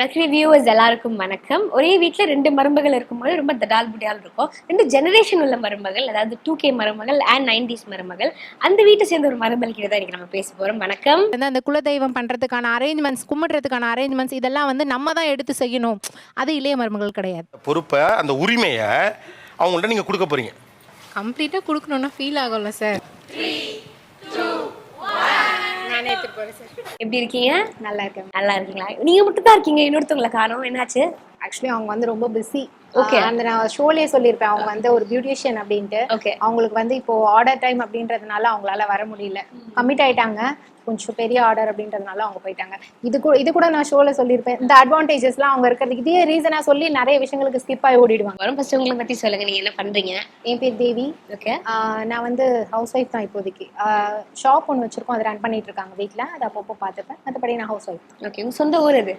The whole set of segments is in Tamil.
மெக்ரி வியூவர்ஸ் எல்லாருக்கும் வணக்கம். ஒரே வீட்ல ரெண்டு மருமகள் இருக்கும்போது ரொம்ப தடால் புடியால் இருக்கும். ரெண்டு ஜெனரேஷன் உள்ள மருமகள் அதாவது டூ கே மருமகள் அண்ட் நைன்டிஸ் மருமகள். அந்த வீட்டை சேர்ந்த ஒரு மருமகள் கிட்ட தான் இன்னைக்கு நம்ம பேச போறோம். வணக்கம். வந்து அந்த குலதெய்வம் பண்ணுறதுக்கான அரேஞ்ச்மெண்ட்ஸ் கும்பிடுறதுக்கான அரேஞ்ச்மெண்ட்ஸ் இதெல்லாம் வந்து நம்ம தான் எடுத்து செய்யணும். அது இளைய மருமகள் கிடையாது. பொறுப்பை அந்த உரிமையை அவங்கள்ட்ட நீங்கள் கொடுக்க போறீங்க. கம்ப்ளீட்டாக கொடுக்கணுன்னா ஃபீல் ஆகும்ல சார் நானே எடுத்துட்டு போகிறேன் சார். எப்படி இருக்கீங்க? நல்லா இருக்கேன். நல்லா இருக்கீங்களா? நீங்க மட்டும் தான் இருக்கீங்க இன்னொருத்தவங்களை காணோம். என்னாச்சு? ஆக்சுவலி அவங்க வந்து ரொம்ப பிஸி Okay. அந்த நான் ஷோலயே சொல்லியிருப்பேன். அவங்க வந்து ஒரு பியூட்டிஷியன் அப்படின்ட்டு. ஓகே அவங்களுக்கு வந்து இப்போ ஆர்டர் டைம் அப்படின்றதுனால அவங்களால வர முடியல. கமிட் ஆயிட்டாங்க. கொஞ்சம் பெரிய ஆர்டர் அப்படின்றதுனால அவங்க போயிட்டாங்க. இது கூட இது கூட நான் ஷோல சொல்லியிருப்பேன். இந்த அட்வான்டேஜஸ்லாம் அவங்க இருக்கிறதுக்கு இதே ரீசனா சொல்லி நிறைய விஷயங்களுக்கு ஸ்கிப் ஆகி ஓடிடுவாங்க. வரும் ஃபர்ஸ்ட் உங்களை பத்தி சொல்லுங்க. நீங்க என்ன பண்றீங்க? என் பேர் தேவி. ஓகே நான் வந்து ஹவுஸ் ஒய்ஃப் தான் இப்போதைக்கு. ஷாப் ஒன்று வச்சிருக்கோம். அதை ரன் பண்ணிட்டு இருக்காங்க வீட்டில் அதை அப்பப்போ பார்த்துப்பேன். மற்றபடி நான் ஹவுஸ் ஒய்ஃப் ஓகே உங்க சொந்த ஊர் இது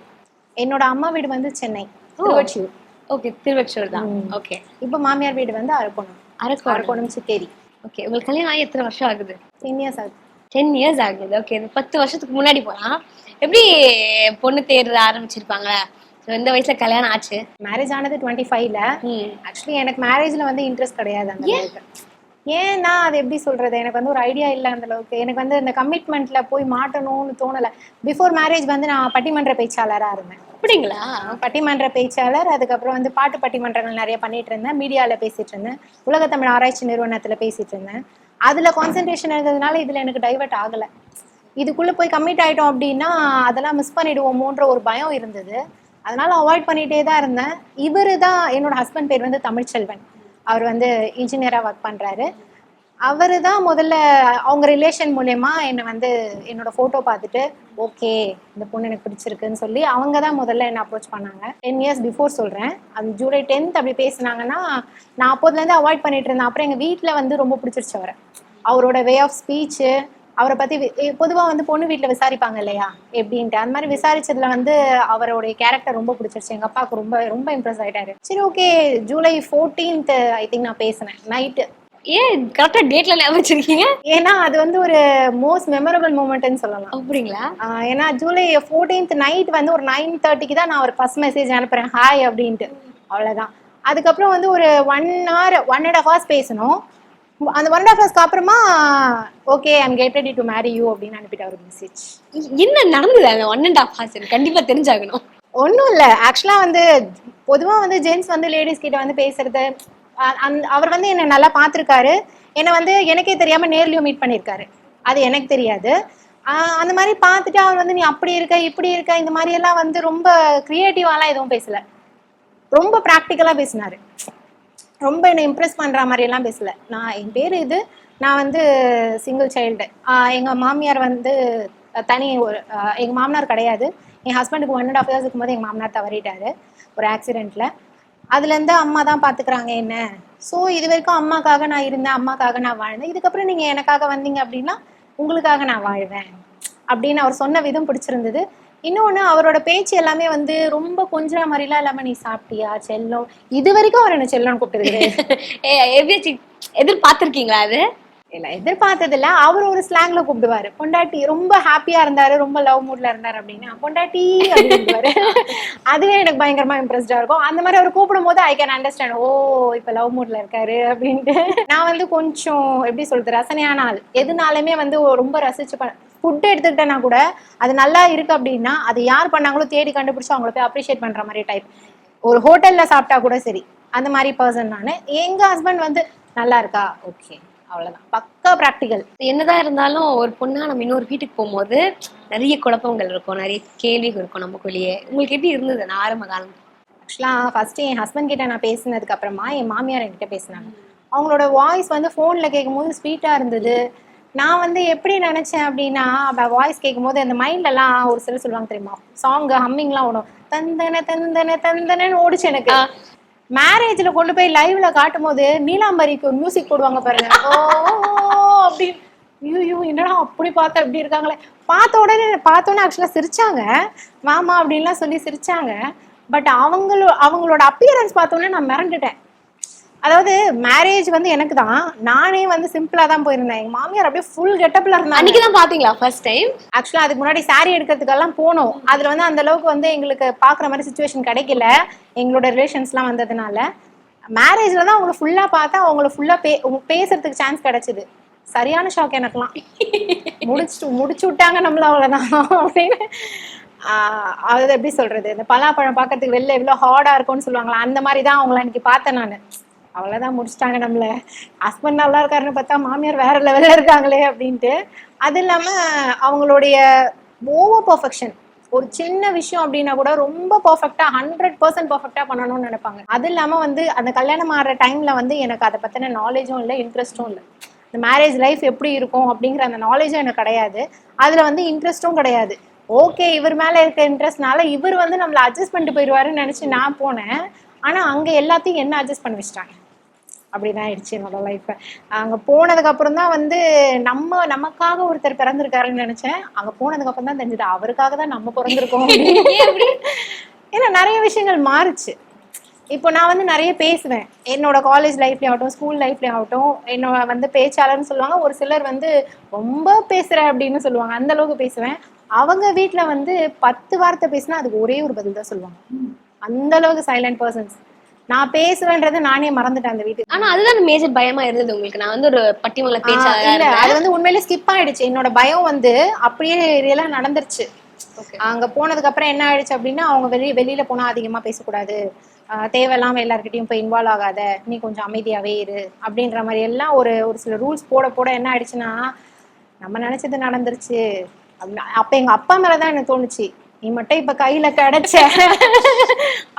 என்னோட அம்மா வீடு வந்து சென்னை. திருவொற்றியூர். ஓகே திருவச்சூர் தான். ஓகே. இப்போ மாமியார் வீடு வந்து அரக்கோணம். அரக்கோணம். அரக்கோணம் சித்தேரி. ஓகே உங்களுக்கு கல்யாணம் ஆகி எத்தனை வருஷம் ஆகுது? டென் இயர்ஸ் ஆகுது. டென் இயர்ஸ் ஆகுது. ஓகே பத்து வருஷத்துக்கு முன்னாடி போலாம். எப்படி பொண்ணு தேர்வு ஆரம்பிச்சிருப்பாங்க So, எந்த வயசுல கல்யாணம் ஆச்சு. மேரேஜ் ஆனது டுவெண்ட்டி ஃபைவ்ல ஆக்சுவலி எனக்கு மேரேஜ்ல வந்து இன்ட்ரெஸ்ட் கிடையாது அந்த ஏன்னா அது எப்படி சொல்றது? எனக்கு வந்து ஒரு ஐடியா இல்லை அந்த அளவுக்கு. எனக்கு வந்து இந்த கமிட்மெண்ட்ல போய் மாட்டணும்னு தோணல. பிஃபோர் மேரேஜ் வந்து நான் பட்டிமன்ற பேச்சாளரா இருந்தேன். அப்படிங்களா பட்டிமன்ற பேச்சாளர் அதுக்கப்புறம் வந்து பாட்டு பட்டிமன்றங்கள் நிறைய பண்ணிட்டு இருந்தேன். மீடியாவில் பேசிட்டு இருந்தேன். உலக தமிழ் ஆராய்ச்சி நிறுவனத்தில் பேசிட்டு இருந்தேன். அதில் கான்சென்ட்ரேஷன் இருந்ததுனால இதில் எனக்கு டைவர்ட் ஆகலை. இதுக்குள்ளே போய் கம்மிட் ஆகிட்டோம் அப்படின்னா அதெல்லாம் மிஸ் பண்ணிடுவோமோன்ற ஒரு பயம் இருந்தது. அதனால் அவாய்ட் பண்ணிகிட்டே தான் இருந்தேன். இவரு தான் என்னோட ஹஸ்பண்ட் பேர் வந்து தமிழ்ச்செல்வன். அவர் வந்து இன்ஜினியராக ஒர்க் பண்ணுறாரு அவரு தான் முதல்ல அவங்க ரிலேஷன் மூலயமா என்னை வந்து என்னோட ஃபோட்டோ பார்த்துட்டு ஓகே இந்த பொண்ணு எனக்கு பிடிச்சிருக்குன்னு சொல்லி அவங்க தான் முதல்ல என்ன அப்ரோச் பண்ணாங்க. டென் இயர்ஸ் பிஃபோர் சொல்கிறேன் அந்த ஜூலை டென்த் அப்படி பேசுனாங்கன்னா நான் அப்போதுலேருந்து அவாய்ட் பண்ணிட்டு இருந்தேன். அப்புறம் எங்கள் வீட்டில் வந்து ரொம்ப பிடிச்சிருச்சு அவரை. அவரோட வே ஆஃப் ஸ்பீச்சு அவரை பற்றி பொதுவாக வந்து பொண்ணு வீட்டில் விசாரிப்பாங்க இல்லையா? எப்படின்ட்டு. அந்த மாதிரி விசாரிச்சதுல வந்து அவருடைய கேரக்டர் ரொம்ப பிடிச்சிருச்சு. எங்கள் அப்பாவுக்கு ரொம்ப ரொம்ப இம்ப்ரெஸ் ஆகிட்டாரு சரி okay July fourteenth I think நான் பேசினேன். நைட்டு ஏன் கரெக்டா டேட்ல ஞாபகம் வச்சிருக்கீங்க? ஏன்னா அது வந்து ஒரு மோஸ்ட் மெமரபிள் மூமெண்ட்னு சொல்லலாம். அப்படிங்களா? ஏன்னா ஜூலை ஃபோர்டீன்த் நைட் வந்து ஒரு நைன் தேர்ட்டிக்கு தான் நான் ஒரு ஃபர்ஸ்ட் மெசேஜ் அனுப்புறேன். ஹாய் அப்படின்ட்டு. அவ்வளோதான் அதுக்கப்புறம் வந்து ஒரு one hour one and half hours பேசணும். அந்த ஒன் அண்ட் ஹாஃப் ஹவர்ஸ்க்கு அப்புறமா okay I'm get ready to marry you அப்படின்னு அனுப்பிட்டு ஒரு மெசேஜ் என்ன நடந்தது அந்த ஒன் அண்ட் ஹாஃப் ஹார்ஸ் கண்டிப்பா தெரிஞ்சாகணும். ஒன்றும் இல்லை. ஆக்சுவலாக வந்து பொதுவாக வந்து ஜென்ஸ் வந்து லேடிஸ் கிட்ட வந்து பேசுறது அவர் வந்து என்னை நல்லா பார்த்துருக்காரு. என்னை வந்து எனக்கே தெரியாமல் நேர்லையும் மீட் பண்ணியிருக்காரு. அது எனக்கு தெரியாது. அந்த மாதிரி பார்த்துட்டு அவர் வந்து நீ அப்படி இருக்க இப்படி இருக்க இந்த மாதிரி எல்லாம் வந்து ரொம்ப க்ரியேட்டிவாலாம் எதுவும் பேசல. ரொம்ப ப்ராக்டிக்கலாக பேசினாரு. ரொம்ப என்னை இம்ப்ரெஸ் பண்ணுற மாதிரியெல்லாம் பேசல. நான் என் பேர் இது. நான் வந்து சிங்கிள் சைல்டு எங்கள் மாமியார் வந்து தனி ஒரு எங்கள் மாமனார் கிடையாது. என் ஹஸ்பண்டுக்கு ஒன் அண்ட் ஆஃப் இயர்ஸ் இருக்கும்போது எங்கள் மாமனார் தவறிட்டாரு. ஒரு ஆக்சிடெண்ட்டில் அதுலேருந்து அம்மா தான் பார்த்துக்கிறாங்க என்ன? ஸோ இது வரைக்கும் அம்மாக்காக நான் இருந்தேன் அம்மாக்காக நான் வாழ்ந்தேன். இதுக்கப்புறம் நீங்கள் எனக்காக வந்தீங்க அப்படின்னா உங்களுக்காக நான் வாழ்வேன். அப்படின்னு அவர் சொன்ன விதம் பிடிச்சிருந்தது. இன்னொன்று அவரோட பேச்சு எல்லாமே வந்து ரொம்ப கொஞ்சம் மாதிரிலாம் இல்லாம நீ சாப்பிட்டியா செல்லம்? இது வரைக்கும் அவர் என்ன செல்லம்னு கூப்பிட்டு கிடையாது. எதிர்பார்த்திருக்கீங்களா அது? இல்ல எதிர்பார்த்ததில்ல. அவர் ஒரு ஸ்லாங்ல கூப்பிடுவாரு. பொண்டாட்டி ரொம்ப ஹாப்பியா இருந்தாரு ரொம்ப லவ் மூட்ல இருந்தாரு அப்படின்னா பொண்டாட்டி அப்படின்னுவாரு அதுவே எனக்கு பயங்கரமா இம்ப்ரெஸ்டா இருக்கும். அந்த மாதிரி அவர் கூப்பிடும் போது ஐ கேன் அண்டர்ஸ்டாண்ட் ஓ இப்ப லவ் மூட்ல இருக்காரு அப்படின்ட்டு. நான் வந்து கொஞ்சம் எப்படி சொல்றது ரசனையான ஆள். எதுனாலுமே வந்து ரொம்ப ரசிச்சு ஃபுட் எடுத்துக்கிட்டேன்னா கூட அது நல்லா இருக்கு அப்படின்னா அது யார் பண்ணாங்களோ தேடி கண்டுபிடிச்சு அவங்கள போய் அப்ரிஷியேட் பண்ற மாதிரி டைப் ஒரு ஹோட்டல்ல சாப்பிட்டா கூட சரி. அந்த மாதிரி பர்சன் நான். எங்க ஹஸ்பண்ட் வந்து நல்லா இருக்கா? ஓகே. அவ்வளவுதான். பக்கா ப்ராக்டிக்கல் என்னதான் இருந்தாலும் ஒரு பொண்ணா நம்ம இன்னொரு வீட்டுக்கு போகும்போது நிறைய குழப்பங்கள் இருக்கும். நிறைய கேள்விகள் இருக்கும் நமக்குள்ளேயே. உங்களுக்கு எப்படி இருந்தது? அந்த ஆரம்ப காலம். ஆக்சுவலாக ஃபஸ்ட்டு என் ஹஸ்பண்ட் கிட்ட நான் பேசினதுக்கு அப்புறமா என் மாமியார் என்கிட்ட பேசினாங்க. அவங்களோட வாய்ஸ் வந்து ஃபோனில் கேட்கும்போது ஸ்வீட்டாக இருந்தது. நான் வந்து எப்படி நினச்சேன் அப்படின்னா வாய்ஸ் கேட்கும்போது அந்த மைண்ட்லலாம் ஒரு சிலர் சொல்லுவாங்க தெரியுமா? சாங் ஹம்மிங்லாம் ஓடும். தந்தன தந்தன தந்தனன்னு ஓடிச்சு எனக்கு. மேரேஜில் கொண்டு போய் லைவ்ல காட்டும் போது நீலாம்பரிக்கு ஒரு மியூசிக் போடுவாங்க பாருங்க. ஓ அப்படி. ஐயோ என்னடா அப்படி பார்த்தா இப்படி இருக்காங்களே. பார்த்த உடனே பார்த்தோன்னே ஆக்சுவலாக சிரிச்சாங்க. மாமா அப்படின்லாம் சொல்லி சிரிச்சாங்க. பட் அவங்களோ அவங்களோட அப்பியரன்ஸ் பார்த்தோன்னே நான் மிரண்டுட்டேன். அதாவது மேரேஜ் வந்து எனக்கு தான் நானே வந்து சிம்பிளா தான் போயிருந்தேன். எங்க மாமியார் அப்படியே ஃபுல் கெட்டப்ல இருந்தாங்க. அன்னைக்கு தான் பாத்தீங்களா ஃபர்ஸ்ட் டைம் ஆக்சுவலா அதுக்கு முன்னாடி saree எடுக்கிறதுக்கெல்லாம் போனோம். அதுல வந்து அந்த அளவுக்கு வந்து எங்களுக்கு பாக்குற மாதிரி சுச்சுவேஷன் கிடைக்கல. எங்களோட ரிலேஷன்ஸ்லாம் வந்ததுனால. மேரேஜ்ல தான் அவங்கள ஃபுல்லா பார்த்தா அவங்கள ஃபுல்லா பே பேசுறதுக்கு சான்ஸ் கிடைச்சது. சரியான ஷாக் எனக்குலாம் முடிச்சு முடிச்சு விட்டாங்க நம்மள அவ்வளவுதான். அப்படின்னு அது எப்படி சொல்றது? இந்த பலாப்பழம் பார்க்கறதுக்கு வெளில எவ்வளோ ஹார்டா இருக்கும்னு சொல்லுவாங்களா? அந்த மாதிரி தான் அவங்கள இன்னைக்கு பார்த்தேன் நான். அவ்வளோதான் முடிச்சிட்டாங்க நம்மள. ஹஸ்பண்ட் நல்லா இருக்காருன்னு பார்த்தா மாமியார் வேற லெவலில் இருக்காங்களே அப்படின்ட்டு. அது இல்லாமல் அவங்களுடைய ஓவர் பர்ஃபெக்ஷன் ஒரு சின்ன விஷயம் அப்படின்னா கூட ரொம்ப பர்ஃபெக்டா ஹண்ட்ரட் பர்சன்ட் பர்ஃபெக்டா பண்ணணும்னு நினைப்பாங்க. அது இல்லாம வந்து அந்த கல்யாணம் ஆகிற டைம்ல வந்து எனக்கு அதை பத்தின நாலேஜும் இல்லை இன்ட்ரெஸ்ட்டும் இல்லை. இந்த மேரேஜ் லைஃப் எப்படி இருக்கும் அப்படிங்கிற அந்த நாலேஜும் எனக்கு கிடையாது. அதுல வந்து இன்ட்ரெஸ்ட்டும் கிடையாது. ஓகே இவர் மேல இருக்க இன்ட்ரெஸ்ட்னால இவர் வந்து நம்மளை அட்ஜஸ்ட் பண்ணிட்டு போயிடுவாருன்னு நினைச்சு நான் போனேன். ஆனா அங்க எல்லாத்தையும் என்ன அட்ஜஸ்ட் பண்ணி வச்சிட்டாங்க? அப்படிதான் ஆயிடுச்சு என்னோட லைஃப் அங்க போனதுக்கு அப்புறம் தான் வந்து நம்ம நமக்காக ஒருத்தர் பிறந்திருக்காருன்னு நினைச்சேன். அங்க போனதுக்கு அப்புறம் தான் தெரிஞ்சது அவருக்காக தான் நம்ம பிறந்திருக்கோம் அப்படின்னு. ஏன்னா நிறைய விஷயங்கள் மாறுச்சு. இப்போ நான் வந்து நிறைய பேசுவேன். என்னோட காலேஜ் லைஃப்லேயும் ஆகட்டும் ஸ்கூல் லைஃப்லேயும் ஆகட்டும் என்னோட வந்து பேச்சாளர்னு சொல்லுவாங்க. ஒரு சிலர் வந்து ரொம்ப பேசுற அப்படின்னு சொல்லுவாங்க. அந்த அளவுக்கு பேசுவேன். அவங்க வீட்டில் வந்து பத்து வார்த்தை பேசினா அதுக்கு ஒரே ஒரு பதில் தான் சொல்லுவாங்க. அந்த அளவுக்கு சைலண்ட் பர்சன்ஸ் நான் பேசுவேன்றதை நானே மறந்துட்டேன் அந்த வீட்டுக்கு. ஆனா அதுதான் மேஜர் பயமா இருந்தது உங்களுக்கு. நான் வந்து ஒரு பட்டிமலை ஆ, பேச்சாளரா இல்ல அது வந்து உண்மையிலே ஸ்கிப் ஆயிடுச்சு. என்னோட பயம் வந்து அப்படியே ரியலா நடந்துருச்சு. அங்க போனதுக்கு அப்புறம் என்ன ஆயிடுச்சு அப்படின்னா அவங்க வெளிய வெளியில போனா அதிகமா பேசக்கூடாது. தேவையில்லாம எல்லார்கிட்டயும் போய் இன்வால்வ் ஆகாத. நீ கொஞ்சம் அமைதியாவே இரு அப்படின்ற மாதிரி எல்லாம் ஒரு ஒரு சில ரூல்ஸ் போட போட என்ன ஆயிடுச்சுன்னா நம்ம நினைச்சது நடந்துருச்சு. அப்ப எங்க அப்பா மேலதான் எனக்கு தோணுச்சு. நீ மட்டும் இப்ப கையில கிடைச்ச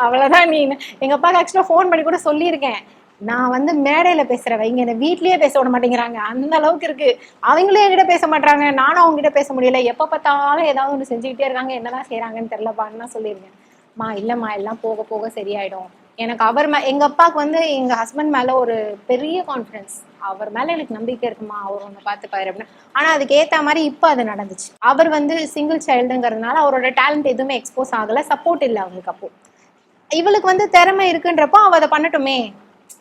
அவ்வளோதான் நீ எங்கள் அப்பாவுக்கு ஆக்சுவலாக ஃபோன் பண்ணி கூட சொல்லியிருக்கேன். நான் வந்து மேடையில் பேசுறவ இங்கே என்ன வீட்லேயே பேச விட மாட்டேங்கிறாங்க. அந்த அளவுக்கு இருக்குது அவங்களே என்கிட்ட பேச மாட்டாங்க நானும் அவங்க கிட்ட பேச முடியல. எப்போ பார்த்தாலும் ஏதாவது ஒன்று செஞ்சுக்கிட்டே இருக்காங்க. என்னதான் செய்கிறாங்கன்னு தெரிலப்பான்னு தான் சொல்லியிருக்கேன். மா இல்லைம்மா எல்லாம் போக போக சரியாயிடும். எனக்கு அவர் மே எங்கள் அப்பாவுக்கு வந்து எங்கள் ஹஸ்பண்ட் மேலே ஒரு பெரிய கான்ஃபிடன்ஸ் அவர் மேலே எனக்கு நம்பிக்கை இருக்குமா? அவர் ஒன்று பார்த்துப்பாரு அப்படின்னு. ஆனால் அதுக்கு ஏற்ற மாதிரி இப்போ அது நடந்துச்சு. அவர் வந்து சிங்கிள் சைல்டுங்கிறதுனால அவரோட டேலண்ட் எதுவுமே எக்ஸ்போஸ் ஆகலை. சப்போர்ட் இல்லை அவங்களுக்கு அப்போது இவளுக்கு வந்து திறமை இருக்குன்றப்போ அவ அதை பண்ணட்டுமே.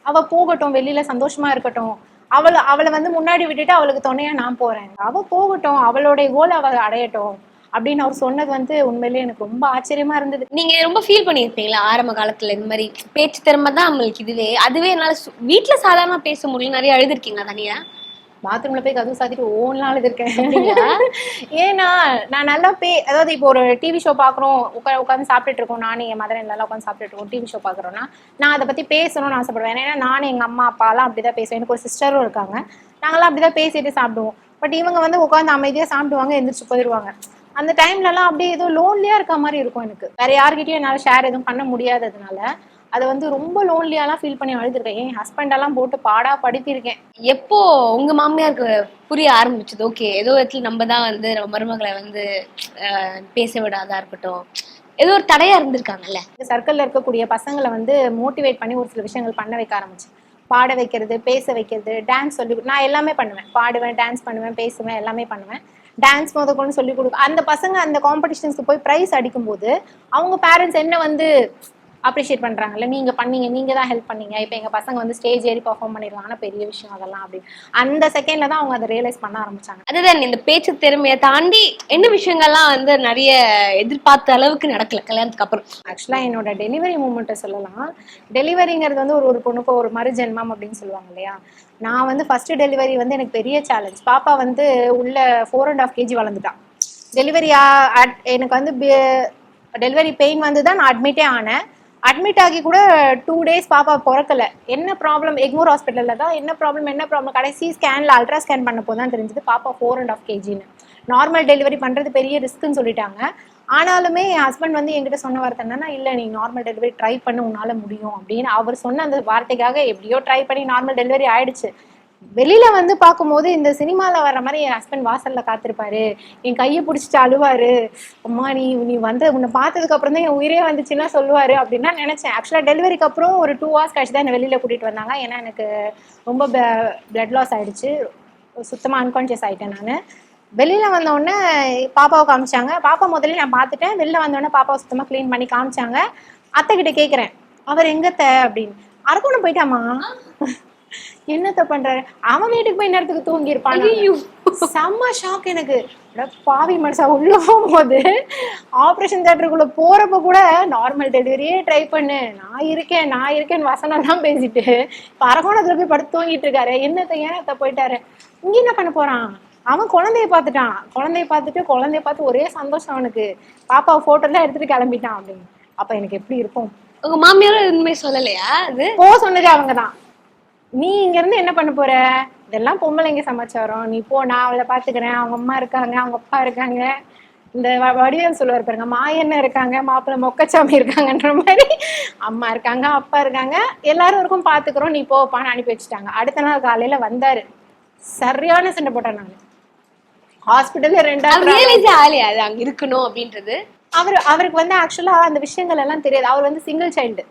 அவ போகட்டும் வெளியில சந்தோஷமா இருக்கட்டும். அவளை அவளை வந்து முன்னாடி விட்டுட்டு அவளுக்கு துணையா நான் போறேன். அவ போகட்டும் அவளுடைய கோல் அவ அடையட்டும் அப்படின்னு அவர் சொன்னது வந்து உண்மையிலேயே எனக்கு ரொம்ப ஆச்சரியமா இருந்தது. நீங்க ரொம்ப ஃபீல் பண்ணியிருப்பீங்களா ஆரம்ப காலத்துல இந்த மாதிரி பேச்சு திறமை தான் அவங்களுக்கு இதுவே. அதுவே என்னால வீட்டுல சாதாரணமா பேச முடியல. நிறைய எழுதிருக்கீங்களா தனியா? பாத்ரூம்ல போய் கதவு சாத்திட்டு ஓன் நாள் இருக்கேன். ஏன்னா நான் நல்லா பே அதாவது இப்போ ஒரு டிவி ஷோ பாக்குறோம் உட்கா உட்காந்து சாப்பிட்டுட்டு இருக்கோம். நானும் என் மதர் எல்லாம் உட்காந்து சாப்பிட்டுட்டு இருக்கோம். டிவி ஷோ பாக்குறோம்னா நான் அதை பத்தி பேசணும்னு ஆசைப்படுவேன். ஏன்னா நானும் எங்க அம்மா அப்பாலாம் அப்படிதான் பேசுவேன். எனக்கு ஒரு சிஸ்டரும் இருக்காங்க. நாங்களாம் அப்படிதான் பேசிட்டு சாப்பிடுவோம். பட் இவங்க வந்து உட்காந்து அமைதியா சாப்பிடுவாங்க எந்திரிச்சு போயிடுவாங்க அந்த டைம்ல எல்லாம் அப்படியே ஏதோ லோன்லியா இருக்க மாதிரி இருக்கும் எனக்கு. வேற யார்கிட்டயும் என்னால ஷேர் எதுவும் பண்ண முடியாததுனால. அதை வந்து ரொம்ப லோன்லியாலாம் ஃபீல் பண்ணி அழுதுருக்கேன். என் ஹஸ்பண்டெல்லாம் போட்டு பாடா படிப்பிருக்கேன் எப்போ உங்க மாமியாருக்கு புரிய ஆரம்பிச்சது? ஓகே ஏதோ இடத்துல நம்ம தான் வந்து நம்ம மருமகளை வந்து பேச விடாதா இருக்கட்டும். ஏதோ ஒரு தடையா இருந்திருக்காங்கல்ல? சர்க்கிள்ல இருக்கக்கூடிய பசங்களை வந்து மோட்டிவேட் பண்ணி ஒரு சில விஷயங்கள் பண்ண வைக்க ஆரம்பிச்சேன். பாட வைக்கிறது பேச வைக்கிறது டான்ஸ் சொல்லி கொடு- நான் எல்லாமே பண்ணுவேன். பாடுவேன் டான்ஸ் பண்ணுவேன் பேசுவேன் எல்லாமே பண்ணுவேன். டான்ஸ் முதற்கொண்டு சொல்லி கொடுக்க அந்த பசங்க அந்த காம்படிஷன்ஸ்க்கு போய் ப்ரைஸ் அடிக்கும்போது அவங்க பேரண்ட்ஸ் என்ன வந்து அப்ரிஷியேட் பண்றாங்கல்ல. நீங்க பண்ணீங்க நீங்க தான் ஹெல்ப் பண்ணீங்க. இப்போ எங்க பசங்க வந்து ஸ்டேஜ் ஏறி பர்ஃபார்ம் பண்ணிருக்காங்கன்னா பெரிய விஷயம் அதெல்லாம் அப்படின்னு. அந்த செகண்ட்ல தான் அவங்க அதை ரியலைஸ் பண்ண ஆரம்பிச்சாங்க. அதுதான் இந்த பேச்சு திறமையை தாண்டி என்ன விஷயங்கள்லாம் வந்து நிறைய எதிர்பார்த்த அளவுக்கு நடக்கல கல்யாணத்துக்கு அப்புறம்? ஆக்சுவலாக என்னோட டெலிவரி மூமெண்ட்டை சொல்லலாம். டெலிவரிங்கிறது வந்து ஒரு ஒரு பொண்ணுக்கு ஒரு மறுஜென்மம் அப்படின்னு சொல்லுவாங்க இல்லையா? நான் வந்து ஃபர்ஸ்ட் டெலிவரி வந்து எனக்கு பெரிய சேலஞ்ச் பாப்பா வந்து உள்ள ஃபோர் அண்ட் ஆஃப் கேஜி வளர்ந்துட்டான் டெலிவரி எனக்கு வந்து டெலிவரி பெயின் வந்து தான் நான் அட்மிட்டே ஆனேன். அட்மிட் ஆகி கூட டூ டேஸ் பாப்பா பிறக்கல. என்ன ப்ராப்ளம் எக்மோர் ஹாஸ்பிட்டலில் தான் என்ன ப்ராப்ளம் என்ன ப்ராப்ளம் கடைசி ஸ்கேனில் அல்ட்ரா ஸ்கேன் பண்ண போது தான் தெரிஞ்சது பாப்பா ஃபோர் அண்ட் ஆஃப் கேஜின்னு நார்மல் டெலிவரி பண்ணுறது பெரிய ரிஸ்க்குன்னு சொல்லிட்டாங்க. ஆனாலுமே என் ஹஸ்பண்ட் வந்து என்கிட்ட சொன்ன வார்த்தை என்னன்னா இல்லை நீ நார்மல் டெலிவரி ட்ரை பண்ண உன்னால் முடியும். அப்படின்னு அவர் சொன்ன அந்த வார்த்தைக்காக எப்படியோ ட்ரை பண்ணி நார்மல் டெலிவரி ஆயிடுச்சு. வெளியில வந்து பார்க்கும்போது இந்த சினிமால வர்ற மாதிரி என் ஹஸ்பண்ட் வாசல்ல காத்திருப்பாரு. என் கையை பிடிச்சிட்டு அழுவாரு. அம்மா நீ நீ வந்து உன்னை பார்த்ததுக்கு அப்புறம் தான் என் உயிரே வந்துச்சுன்னா சொல்லுவாரு அப்படின்னு நினைச்சேன். ஆக்சுவலா டெலிவரிக்கு அப்புறம் ஒரு டூ ஹவர்ஸ் கழிச்சு தான் என்னை வெளியில கூட்டிட்டு வந்தாங்க. ஏன்னா எனக்கு ரொம்ப பிளட் லாஸ் ஆயிடுச்சு. சுத்தமா அன்கான்சியஸ் ஆயிட்டேன் நான். வெளியில வந்தோடனே பாப்பாவை காமிச்சாங்க. பாப்பா முதல்ல நான் பார்த்துட்டேன். வெளில வந்த உடனே பாப்பாவை சுத்தமா க்ளீன் பண்ணி காமிச்சாங்க. அத்தை கிட்ட கேட்குறேன் அவர் எங்கத்த? அப்படின்னு. அரக்கோணம் போயிட்டாமா என்னத்த பண்றாரு? அவன் வீட்டுக்கு போய் நேரத்துக்கு தூங்கி இருப்பான் செம்ம ஷாக் எனக்கு. பாவி மனுஷா உள்ள போகும்போது ஆபரேஷன் தேட்டருக்குள்ள போறப்ப கூட நார்மல் டெலிவரியே ட்ரை பண்ணு. நான் இருக்கேன் நான் இருக்கேன்னு வசனம் தான் பேசிட்டு இப்ப அரகோணத்துல போய் படுத்து தூங்கிட்டு இருக்காரு. என்னத்த ஏனத்த போயிட்டாரு? இங்க என்ன பண்ண போறான்? அவன் குழந்தைய பார்த்துட்டான். குழந்தைய பார்த்துட்டு குழந்தைய பார்த்து ஒரே சந்தோஷம் அவனுக்கு. பாப்பா போட்டோ எல்லாம் எடுத்துட்டு கிளம்பிட்டான் அப்படின்னு. அப்ப எனக்கு எப்படி இருக்கும்? உங்க மாமியாரும் உண்மை சொல்லலையா? அது? போ சொன்னது அவங்கதான். நீ இங்க இருந்து என்ன பண்ண போற? இதெல்லாம் பொம்பளைங்க சமாச்சாரம். நீ போ நான் அவளை பாத்துக்கிறேன் அவங்க அம்மா இருக்காங்க அவங்க அப்பா இருக்காங்க. இந்த வடிவேல் சொல்லுவார் பாருங்க மாயண்ண இருக்காங்க மாப்பிள்ளை மொக்கச்சாமி இருக்காங்கன்ற மாதிரி அம்மா இருக்காங்க அப்பா இருக்காங்க. எல்லாரும் இருக்கும் பாத்துக்கிறோம் நீ போப்பான்னு அனுப்பி வச்சுட்டாங்க. அடுத்த நாள் காலையில வந்தாரு. சரியான சண்டை போட்டேன் நான் ஹாஸ்பிட்டல்ல ரெண்டாவது ஆகலையா? அது அங்க இருக்கணும் அப்படின்றது? அவர் அவருக்கு வந்து ஆக்சுவலா அந்த விஷயங்கள் எல்லாம் தெரியாது. அவர் வந்து சிங்கிள் சைல்டு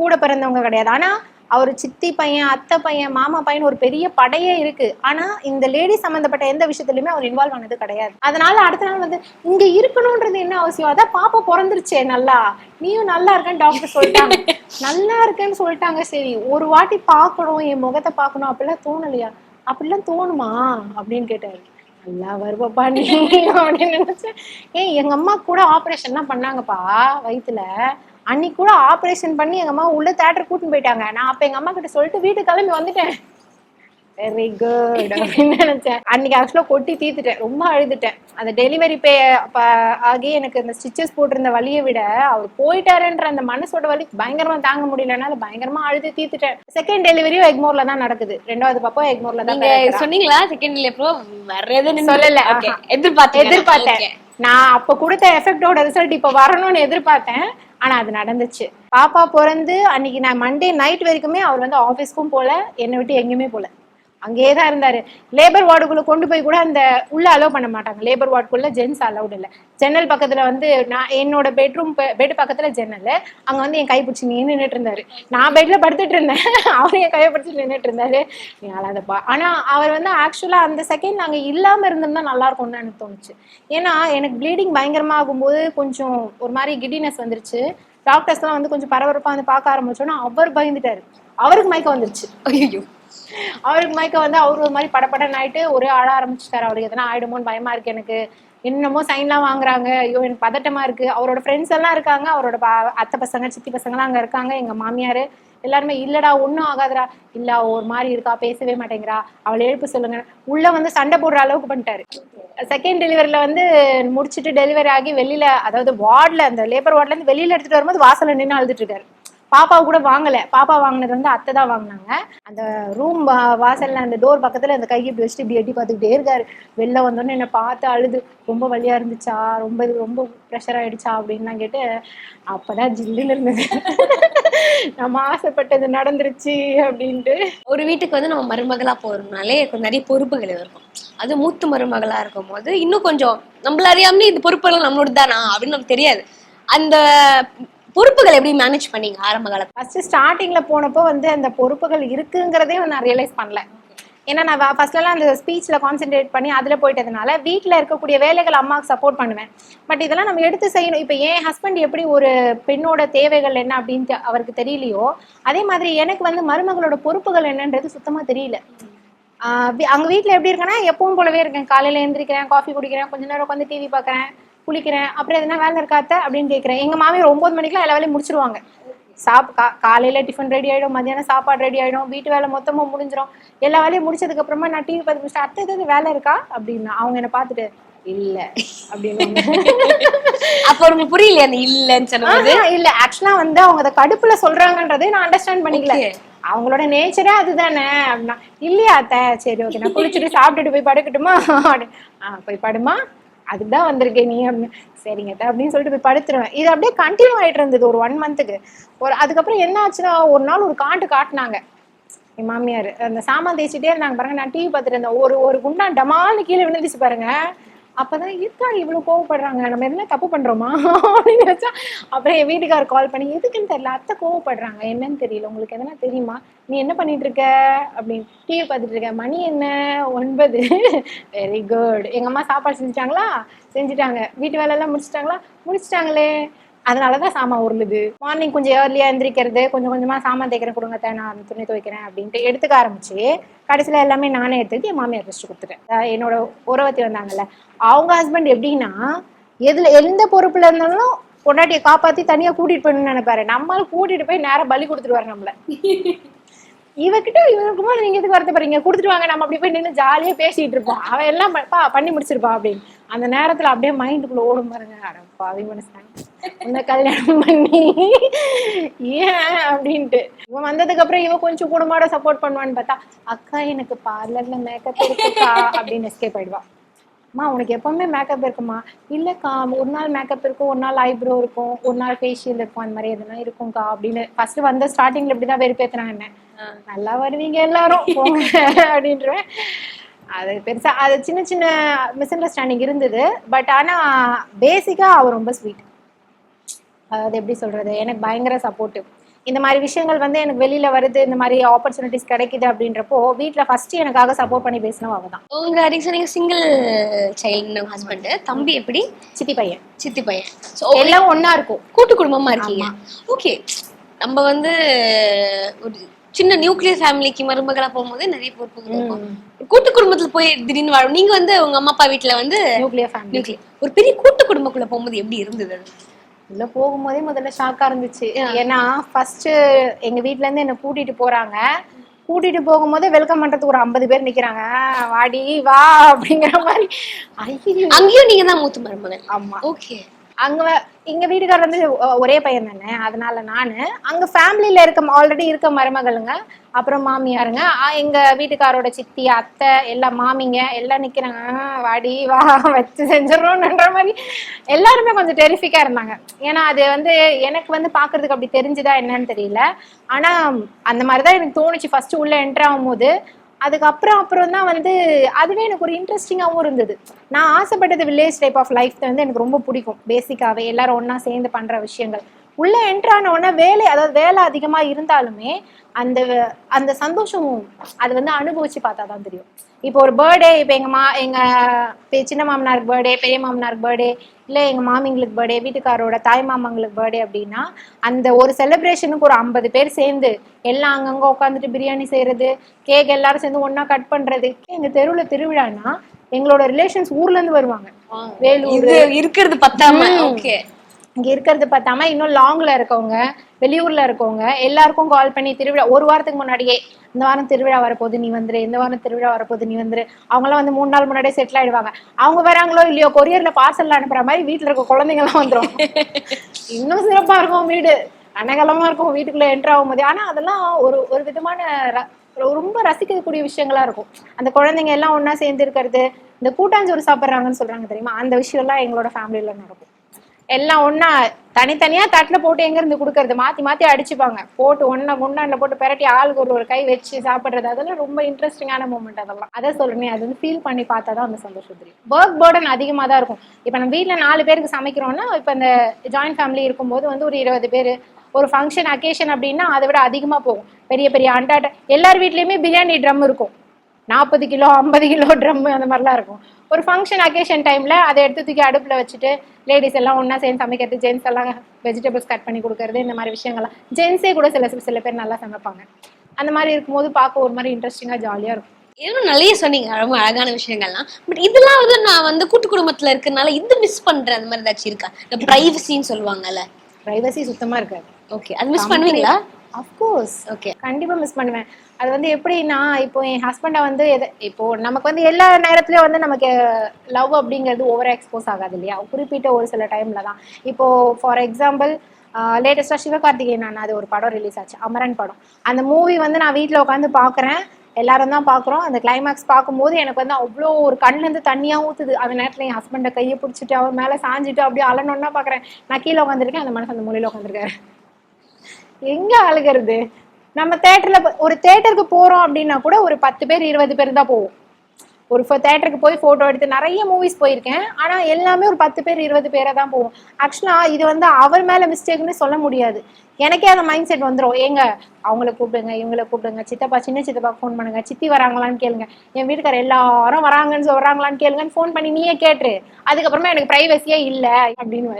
கூட பிறந்தவங்க கிடையாது. ஆனா அவர் சித்தி பையன் அத்தை பையன் மாமா பையன் ஒரு பெரிய படையே இருக்கு. ஆனா இந்த லேடி சம்பந்தப்பட்ட எந்த விஷயத்துலயுமே அவர் இன்வால்வ் ஆனது கிடையாது. அதனால அடுத்த நாள் வந்து இங்க இருக்கணும்ன்றது என்ன அவசியம்? அதான் பாப்பா பிறந்துருச்சே நல்லா. நீயும் நல்லா இருக்கேன்னு டாக்டர் சொல்லிட்டாங்க. நல்லா இருக்கேன்னு சொல்லிட்டாங்க. சரி ஒரு வாட்டி பார்க்கணும். என் முகத்தை பார்க்கணும். அப்படிலாம் தோணலையா? அப்படிலாம் தோணுமா? அப்படின்னு கேட்டாரு. நல்லா வருவப்பா நீ. அப்படின்னு நினைச்சேன் ஏன் எங்க அம்மா கூட ஆபரேஷன்லாம் பண்ணாங்கப்பா வயித்துல. அன்னைக்கு கூட ஆபரேஷன் பண்ணி எங்க அம்மா உள்ள தேட்டர் கூட்டின்னு போயிட்டாங்க. நான் அப்ப எங்க அம்மா கிட்ட சொல்லிட்டு வீட்டுக்கு கிளம்பி வந்துட்டேன். வெரி குட் அப்படின்னு நினைச்சேன். அன்னைக்கு ஆக்சுவலா கொட்டி தீத்துட்டேன் ரொம்ப அழுதுட்டேன். அந்த டெலிவரி பே ஆகி எனக்கு இந்த ஸ்டிச்சஸ் போட்டிருந்த வலியை விட அவர் போயிட்டாருன்ற அந்த மனசோட வலி பயங்கரமா தாங்க முடியலனால பயங்கரமா அழுது தீத்துட்டேன் செகண்ட் டெலிவரியும் எக்மோர்ல தான் நடக்குது. ரெண்டாவது பாப்பா எக்மோர்ல தான். சொன்னீங்களா? செகண்ட் வர்றதுன்னு சொல்லல. எதிர்பார்த்தேன். எதிர்பார்த்தேன் நான் அப்ப கொடுத்த எஃபெக்டோட ரிசல்ட் இப்ப வரணும்னு எதிர்பார்த்தேன். ஆனா அது நடந்துச்சு. பாப்பா பிறந்து அன்னைக்கு நான் மண்டே நைட் வரைக்குமே அவர் வந்து ஆபீஸ்க்கும் போல என்னை விட்டு எங்கேயுமே போல. அங்கேயே தான் இருந்தாரு. லேபர் வார்டுக்குள்ள கொண்டு போய் கூட அந்த உள்ள அலோவ் பண்ண மாட்டாங்க. லேபர் வார்டுக்குள்ள ஜென்ஸ் அலௌட் இல்லை. ஜன்னல் பக்கத்துல வந்து நான் என்னோட பெட்ரூம் பெட் பக்கத்துல ஜன்னல் அங்க வந்து என் கை பிடிச்சி நீ நின்றுட்டு இருந்தாரு. நான் பெட்ல படுத்துட்டு இருந்தேன். அவர் என் கையை பிடிச்சி நின்றுட்டு இருந்தாரு. நீ அழாதப்பா ஆனா அவர் வந்து ஆக்சுவலா அந்த செகண்ட் நாங்க இல்லாம இருந்திருந்தா நல்லா இருக்கும்னு எனக்கு தோணுச்சு. ஏன்னா எனக்கு ப்ளீடிங் பயங்கரமா ஆகும்போது கொஞ்சம் ஒரு மாதிரி கிடினஸ் வந்துருச்சு. டாக்டர்ஸ்லாம் வந்து கொஞ்சம் பரபரப்பா வந்து பார்க்க ஆரம்பிச்சோன்னா அவர் பயந்துட்டாரு. அவருக்கு மயக்கம் வந்துருச்சு. ஐயோ அவருக்கு மயக்கம் வந்து அவர் ஒரு மாதிரி படபடன்னு ஆயிட்டு ஒரே ஆட ஆரம்பிச்சுட்டாரு. அவருக்கு எதனா ஆயிடுமோன்னு பயமா இருக்கு எனக்கு. என்னமோ சைன்லாம் வாங்குறாங்க. ஐயோ எனக்கு பதட்டமா இருக்கு. அவரோட ஃப்ரெண்ட்ஸ் எல்லாம் இருக்காங்க. அவரோட அத்தை பசங்க சித்தி பசங்கலாம் அங்க இருக்காங்க. எங்க மாமியார் எல்லாருமே இல்லடா ஒன்றும் ஆகாதுடா. இல்ல ஒரு மாதிரி இருக்கா பேசவே மாட்டேங்கிறா. அவளை எழுப்பு சொல்லுங்க. உள்ள வந்து சண்டை போடுற அளவுக்கு பண்ணிட்டாரு. செகண்ட் டெலிவரியில வந்து முடிச்சுட்டு டெலிவரி ஆகி வெளியில அதாவது வார்டில் அந்த லேபர் வார்ட்ல இருந்து வெளியில எடுத்துட்டு வரும்போது வாசல்ல நின்று அழுதுட்டு இருக்காரு. பாப்பா கூட வாங்கல. பாப்பா வாங்கினது வந்து அத்தை தான் வாங்கினாங்க. அந்த ரூம் வாசல்ல அந்த டோர் பக்கத்துல அந்த கையை இப்படி வச்சுட்டு இப்படி எட்டி பார்த்துக்கிட்டே இருக்காரு. வெளில வந்தோடனே என்னை பார்த்து அழுது. ரொம்ப வழியா இருந்துச்சா? ரொம்ப இது ரொம்ப ப்ரெஷர் ஆயிடுச்சா? அப்படின்லாம் கேட்டு அப்பதான் ஜில்லுன்னு இருந்தது. நம்ம ஆசைப்பட்டது நடந்துருச்சு அப்படின்ட்டு. ஒரு வீட்டுக்கு வந்து நம்ம மருமகளா போறோம்னாலே நிறைய பொறுப்புகள் இருக்கும். அது மூத்து மருமகளா இருக்கும் போது இன்னும் கொஞ்சம் நம்மள அறியாமலே இந்த பொறுப்புகள் நம்மளோட தானா அப்படின்னு நமக்கு தெரியாது. அந்த பொறுப்புகள் எப்படி மேனேஜ் பண்ணீங்க ஆரம்ப காலத்தில்? ஃபர்ஸ்ட் ஸ்டார்டிங்ல போனப்போ வந்து அந்த பொறுப்புகள் இருக்குங்கிறதே நான் ரியலைஸ் பண்ணல. ஏன்னா நான் ஃபர்ஸ்ட்லாம் அந்த ஸ்பீச்சில் கான்சென்ட்ரேட் பண்ணி அதில் போயிட்டதுனால வீட்டில் இருக்கக்கூடிய வேலைகள் அம்மாவுக்கு சப்போர்ட் பண்ணுவேன். பட் இதெல்லாம் நம்ம எடுத்து செய்யணும். இப்போ என் ஹஸ்பண்ட் எப்படி ஒரு பெண்ணோட தேவைகள் என்ன அப்படின்ட்டு அவருக்கு தெரியலையோ அதே மாதிரி எனக்கு வந்து மருமகளோட பொறுப்புகள் என்னன்றது சுத்தமாக தெரியல. அங்கே வீட்டில் எப்படி இருக்கேன்னா எப்பவும் போலவே இருக்கேன். காலையில் எழுந்திரிக்கிறேன் காஃபி குடிக்கிறேன் கொஞ்ச நேரம் உட்காந்து டிவி பார்க்குறேன். குளிக்கிறேன். அப்புறம் எதுனா வேலை இருக்காத்த அப்படின்னு கேட்குறேன் எங்க மாமியார் ஒன்பது மணிக்கெல்லாம் எல்லா வேலையும் முடிச்சிருவாங்க. சாப் கா காலையில டிஃபன் ரெடி ஆயிடும் மத்தியானம் சாப்பாடு ரெடி ஆயிடும் வீட்டு வேலை மொத்தமா முடிஞ்சிடும் எல்லா வேலையும் முடிச்சதுக்கு அப்புறமா நான் டிவி பார்த்து முடிச்சுட்டு அத்தை ஏதாவது வேலை இருக்கா? அப்படின்னு அவங்க என்ன பார்த்துட்டு இல்ல. அப்படின்னு அப்ப உங்களுக்கு புரியலையா அந்த இல்லைன்னு இல்ல. ஆக்சுவலா வந்து அவங்க அதை கடுப்புல சொல்றாங்கன்றதை நான் அண்டர்ஸ்டாண்ட் பண்ணிக்கல. அவங்களோட நேச்சரே அதுதானே அப்படின்னா இல்லையா அத்தை? சரி ஓகே நான் குளிச்சுட்டு சாப்பிட்டுட்டு போய் படுக்கட்டுமா? போய் படுமா? அதுதான் வந்திருக்கேன் நீ அப்படின்னு. சரிங்க அப்படின்னு சொல்லிட்டு போய் படுத்துருவேன். இது அப்படியே கண்டினியூ ஆயிட்டு இருந்தது ஒரு ஒன் மந்த்துக்கு ஒரு அதுக்கப்புறம் என்ன ஆச்சுன்னா ஒரு நாள் ஒரு காட்டு காட்டினாங்க. என் மாமியார் அந்த சாமான் தேய்ச்சிட்டே இருந்தாங்க பாருங்க நான் டிவி பார்த்துட்டு இருந்தேன். ஒரு ஒரு குண்டான் டமால்னு கீழே விழுந்துச்சு பாருங்க. அப்பதான் இருக்கா இவ்வளவு கோவப்படுறாங்க? நம்ம என்ன தப்பு பண்றோமா? அப்படின்னு வச்சா அப்புறம் என் வீட்டுக்காரர் கால் பண்ணி எதுக்குன்னு தெரியல அத்தை கோவப்படுறாங்க. என்னன்னு தெரியல உங்களுக்கு எதனா தெரியுமா? நீ என்ன பண்ணிட்டு இருக்க? அப்படின்னு டிவி பார்த்துட்டு இருக்க மணி என்ன? ஒன்பது. வெரி குட் எங்க அம்மா சாப்பாடு செஞ்சுட்டாங்களா? செஞ்சுட்டாங்க. வீட்டு வேலை எல்லாம் முடிச்சிட்டாங்களா? முடிச்சிட்டாங்களே. அதனாலதான் சாமான் உருளுது. மார்னிங் கொஞ்சம் ஏர்லியா எந்திரிக்கிறது கொஞ்சம் கொஞ்சமா சாமான் தேய்க்கிறேன் கொடுங்க தே, நான் துணி துவைக்கிறேன் அப்படின்ட்டு எடுத்துக்க ஆரம்பிச்சு கடைசியில எல்லாமே நானே எடுத்துட்டு என் மாமியார் ரெஸ்ட் கொடுத்துட்டேன். என்னோட உறவத்தி வந்தாங்கல்ல அவங்க ஹஸ்பண்ட் எப்படின்னா எதுல எந்த பொறுப்புல இருந்தாலும் பொண்டாட்டியை காப்பாத்தி தனியா கூட்டிட்டு போயணும்னு நினைப்பாரு. நம்மளால கூட்டிட்டு போய் நேரம் பலி கொடுத்துருவாரு நம்மள. இவகிட்ட இவருக்கு நீங்க எதுக்கு வருத்தப்படுறீங்க கொடுத்துட்டு வாங்க நம்ம அப்படி போய் நின்று ஜாலியா பேசிட்டு இருப்போம். அவன் எல்லாம் பா பண்ணி முடிச்சிருப்பா அப்படின்னு. அந்த நேரத்துல அப்படியே மைண்டுக்குள்ள ஓடும் பாருங்க. அடப்பா பாவி மனுஷன். உன்னை கல்யாணம் பண்ணி. ஏன் அப்படின்ட்டு. இவன் வந்ததுக்கு அப்புறம் இவன் கொஞ்சம் குடும்பத்தோட சப்போர்ட் பண்ணுவான்னு பார்த்தா அக்கா எனக்கு பார்லர்ல மேக்கப் இருக்குக்கா அப்படின்னு எஸ்கேப் ஆயிடுவா. அம்மா உனக்கு எப்பவுமே மேக்கப் இருக்குமா? இல்லக்கா ஒரு நாள் மேக்கப் இருக்கும் ஒரு நாள் ஐப்ரோ இருக்கும் ஒரு நாள் ஃபேஷியல் இருக்கும் அந்த மாதிரி எதுனா இருக்கும்க்கா அப்படின்னு ஃபர்ஸ்ட் வந்த ஸ்டார்டிங்ல இப்படிதான் வெறுப்பேத்துனாங்க என்ன. நல்லா வருவீங்க எல்லாரும் அப்படின்றேன் அது பெருசா அது சின்ன சின்ன மிஸ் அண்டர்ஸ்டாண்டிங் இருந்தது. பட் ஆனா பேசிக்கா அவர் ரொம்ப ஸ்வீட் அதாவது எப்படி சொல்றது? எனக்கு பயங்கர சப்போர்ட்டிவ் இந்த மாதிரி விஷயங்கள் வந்து எனக்கு வெளியில வருது இந்த மாதிரி ஆப்பர்ச்சுனிட்டிஸ் கிடைக்குது அப்படின்றப்போ வீட்ல ஃபர்ஸ்ட் எனக்காக சப்போர்ட் பண்ணி பேசினவ அவ தான் உங்க நீங்க சொன்னீங்க சிங்கிள் சைல்டு ஹஸ்பண்ட் தம்பி எப்படி? சித்தி பையன். சித்தி பையன். ஸோ எல்லாம் ஒண்ணா இருக்கும். கூட்டு குடும்பமா இருக்கீங்க. ஓகே நம்ம வந்து ஒரு சின்ன நியூக்ளியர் ஃபேமிலிக்கு மருமகளா போகும்போது நிறைய பொறுப்புகள் இருக்கும் கூட்டு குடும்பத்துல போய் திடீர்னு வாழும். நீங்க வந்து உங்க அம்மா அப்பா வீட்ல வந்து நியூக்ளியர் ஃபேமிலி. ஒரு பெரிய கூட்டு குடும்பக்குள்ள போகும்போது எப்படி இருந்தது? உள்ள போகும்போதே முதல்ல ஷாக்கா இருந்துச்சு. ஏன்னா ஃபர்ஸ்ட் எங்க வீட்ல இருந்து என்ன கூட்டிட்டு போறாங்க. கூட்டிட்டு போகும்போதே வெல்கம் பண்றதுக்கு ஒரு ஐம்பது பேர் நிக்கிறாங்க. "ஆ, வாடி வா அப்படிங்கிற மாதிரி. ஐயோ. அங்கேயும் நீங்க தான் மூத்த மருமகள் ஆமா. ஓகே அங்க எங்க வீட்டுக்காரர் வந்து ஒரே பையன் தானே அதனால நானு அங்க ஃபேமிலியில இருக்க ஆல்ரெடி இருக்க மருமகளுங்க அப்புறம் மாமியாருங்க எங்க வீட்டுக்காரோட சித்தி அத்தை எல்லா மாமிங்க எல்லாம் நிக்கிறாங்க வாடி வா வச்சு செஞ்சிடணும்ன்ற மாதிரி எல்லாருமே கொஞ்சம் டெரிஃபிக்கா இருந்தாங்க. ஏன்னா அது வந்து எனக்கு வந்து பாக்குறதுக்கு அப்படி தெரிஞ்சுதா என்னன்னு தெரியல. ஆனா அந்த மாதிரிதான் எனக்கு தோணுச்சு. ஃபர்ஸ்ட் உள்ள என்டர் ஆகும்போது அதுக்கப்புறம் அப்புறம் தான் வந்து அதுவே எனக்கு ஒரு இன்ட்ரெஸ்டிங்காகவும் இருந்தது. நான் ஆசைப்பட்டது வில்லேஜ் டைப் ஆஃப் லைஃப் வந்து எனக்கு ரொம்ப பிடிக்கும். பேசிக்காகவே எல்லாரும் ஒன்றா சேர்ந்து பண்ணுற விஷயங்கள். உள்ளே என்ட்ரான உடனே வேலை அதாவது வேலை அதிகமாக இருந்தாலுமே அந்த அந்த சந்தோஷம் அது வந்து அனுபவிச்சு பார்த்தா தான் தெரியும். இப்போ ஒரு பர்த்டே இப்போ எங்க மா எங்க பெ- சின்ன மாமனாருக்கு பர்த்டே பெரிய மாமனாருக்கு பர்த்டே இல்லை எங்க மாமிங்களுக்கு பர்த்டே வீட்டுக்காரோட தாய் மாமாங்களுக்கு பர்த்டே அப்படின்னா அந்த ஒரு செலிப்ரேஷனுக்கு ஒரு ஐம்பது பேர் சேர்ந்து எல்லாம் அங்கங்க உட்காந்துட்டு பிரியாணி செய்யறது கேக் எல்லாரும் சேர்ந்து ஒண்ணா கட் பண்றது எங்க தெருவுல திருவிழான்னா எங்களோட ரிலேஷன்ஸ் ஊர்ல இருந்து வருவாங்க. வேலூர். இருக்கிறது பத்தாம. ஓகே இங்க இருக்கிறது பார்த்தாம இன்னும் லாங்ல இருக்கவங்க வெளியூர்ல இருக்கவங்க எல்லாருக்கும் கால் பண்ணி திருவிழா ஒரு வாரத்துக்கு முன்னாடியே இந்த வாரம் திருவிழா வரப்போகுது நீ வந்துரு இந்த வாரம் திருவிழா வரப்போகுது நீ வந்துரு அவங்களாம் வந்து மூணு நாள் முன்னாடியே செட்டில் ஆயிடுவாங்க. அவங்க வராங்களோ இல்லையோ கொரியர்ல பார்சல்ல அனுப்புற மாதிரி வீட்டுல இருக்க குழந்தைங்க எல்லாம் வந்துரும். இன்னும் சிறப்பா இருக்கும் வீடு. அனகலமா இருக்கும் வீட்டுக்குள்ள என்டர் ஆகும்போது ஆனா அதெல்லாம் ஒரு ஒரு விதமான ரொம்ப ரசிக்கக்கூடிய விஷயங்களா இருக்கும். அந்த குழந்தைங்க எல்லாம் ஒண்ணா சேர்ந்து இருக்கிறது இந்த கூட்டாஞ்சோறு சாப்பிடுறாங்கன்னு சொல்றாங்க தெரியுமா? அந்த விஷயம் எல்லாம் எங்களோட ஃபேமிலியில நடக்கும். எல்லாம் ஒன்னா தனித்தனியா தட்டுல போட்டு எங்க இருந்து கொடுக்கறது? மாத்தி மாத்தி அடிச்சுப்பாங்க. போட்டு ஒண்ணா குண்டான்ல போட்டு பெரட்டி ஆளுக்கு ஒரு ஒரு கை வச்சு சாப்பிடுறது. அதெல்லாம் ரொம்ப இன்ட்ரெஸ்டிங்கான மூமெண்ட் அதெல்லாம். அதை சொல்றேன் அது வந்து ஃபீல் பண்ணி பார்த்தா தான் அந்த சந்தோஷம் தெரியும். ஒர்க் பேர்டன் அதிகமா தான் இருக்கும். இப்ப நம்ம வீட்டில் நாலு பேருக்கு சமைக்கிறோம்னா இப்ப இந்த ஜாயிண்ட் ஃபேமிலி இருக்கும்போது வந்து ஒரு இருபது பேர். ஒரு ஃபங்க்ஷன் அக்கேஷன் அப்படின்னா அதை விட அதிகமா போகும். பெரிய பெரிய அண்டாட்ட எல்லார் வீட்லயுமே பிரியாணி ட்ரம் இருக்கும். நாற்பது கிலோ ஐம்பது கிலோ ட்ரம் அந்த மாதிரிலாம் இருக்கும். ஒரு ஃபங்க்ஷன் அக்கேஷன் டைம்ல அதை எடுத்து தூக்கி அடுப்புல வச்சுட்டு லேடிஸ் எல்லாம் ஒண்ணா சேர்ந்து சமைக்கிறது ஜென்ஸ் எல்லாம் வெஜிடபிள்ஸ் கட் பண்ணி கொடுக்கறது இந்த மாதிரி விஷயங்கள்லாம். ஜென்ஸே கூட சில சில பேர் நல்லா சமைப்பாங்க. அந்த மாதிரி இருக்கும்போது பார்க்க ஒரு மாதிரி இன்ட்ரெஸ்டிங்கா ஜாலியா இருக்கும். இன்னும் நிறைய சொன்னீங்க ரொம்ப அழகான விஷயங்கள்லாம். பட் இதெல்லாம் வந்து நான் வந்து கூட்டு குடும்பத்துல இருக்கறனால இது மிஸ் பண்றேன் அந்த மாதிரி ஏதாச்சும் இருக்கா? இந்த பிரைவசின்னு சொல்லுவாங்கல்ல. பிரைவசி சுத்தமா இருக்காது. ஓகே அது மிஸ் பண்ணுவீங்களா? அஃப்கோர்ஸ் ஓகே கண்டிப்பா மிஸ் பண்ணுவேன். அது வந்து எப்படின்னா இப்போ என் ஹஸ்பண்டை வந்து எதை இப்போ நமக்கு வந்து எல்லா நேரத்துலயும் வந்து நமக்கு லவ் அப்படிங்கிறது ஓவர் எக்ஸ்போஸ் ஆகாது இல்லையா? குறிப்பிட்ட ஒரு சில டைம்ல தான். இப்போ ஃபார் எக்ஸாம்பிள் லேட்டஸ்டா சிவகார்த்திகேயன் நான் அது ஒரு படம் ரிலீஸ் ஆச்சு. அமரன் படம். அந்த மூவி வந்து நான் வீட்ல உட்காந்து பார்க்குறேன் எல்லாரும் தான் பாக்குறோம். அந்த கிளைமேக்ஸ் பார்க்கும்போது எனக்கு வந்து அவ்வளோ ஒரு கண்ணுலேருந்து தண்ணியாக தண்ணியா ஊத்துது. அந்த நேரத்துல என் ஹஸ்பண்டை கையை பிடிச்சிட்டு அவர் மேல சாஞ்சிட்டு அப்படியே அலனொன்னா பாக்குறேன். நான் கீழே உட்காந்துருக்கேன் அந்த மனசு அந்த மூலையில உட்காந்துருக்காரு எங்க அழுகிறது? நம்ம தேட்டர்ல ஒரு தேட்டருக்கு போறோம் அப்படின்னா கூட ஒரு பத்து பேர் இருபது பேர் தான் போவோம். ஒரு தேட்டருக்கு போய் போட்டோ எடுத்து நிறைய மூவிஸ் போயிருக்கேன். ஆனா எல்லாமே ஒரு பத்து பேர் இருபது பேரை தான் போவோம். ஆக்சுவலா இது வந்து அவர் மேல மிஸ்டேக்னு சொல்ல முடியாது. எனக்கே அந்த மைண்ட் செட் வந்துரும். ஏங்க அவங்கள கூப்பிடுங்க இவங்கள கூப்பிடுங்க. சித்தப்பா சின்ன சித்தப்பா ஃபோன் பண்ணுங்க. சித்தி வராங்களான்னு கேளுங்க. என் வீட்டுக்கார எல்லாரும் வராங்கன்னு சொல்றாங்களான்னு கேளுங்கன்னு ஃபோன் பண்ணி நீயே கேட்டுரு. அதுக்கப்புறமா எனக்கு பிரைவசியே இல்லை அப்படின்னு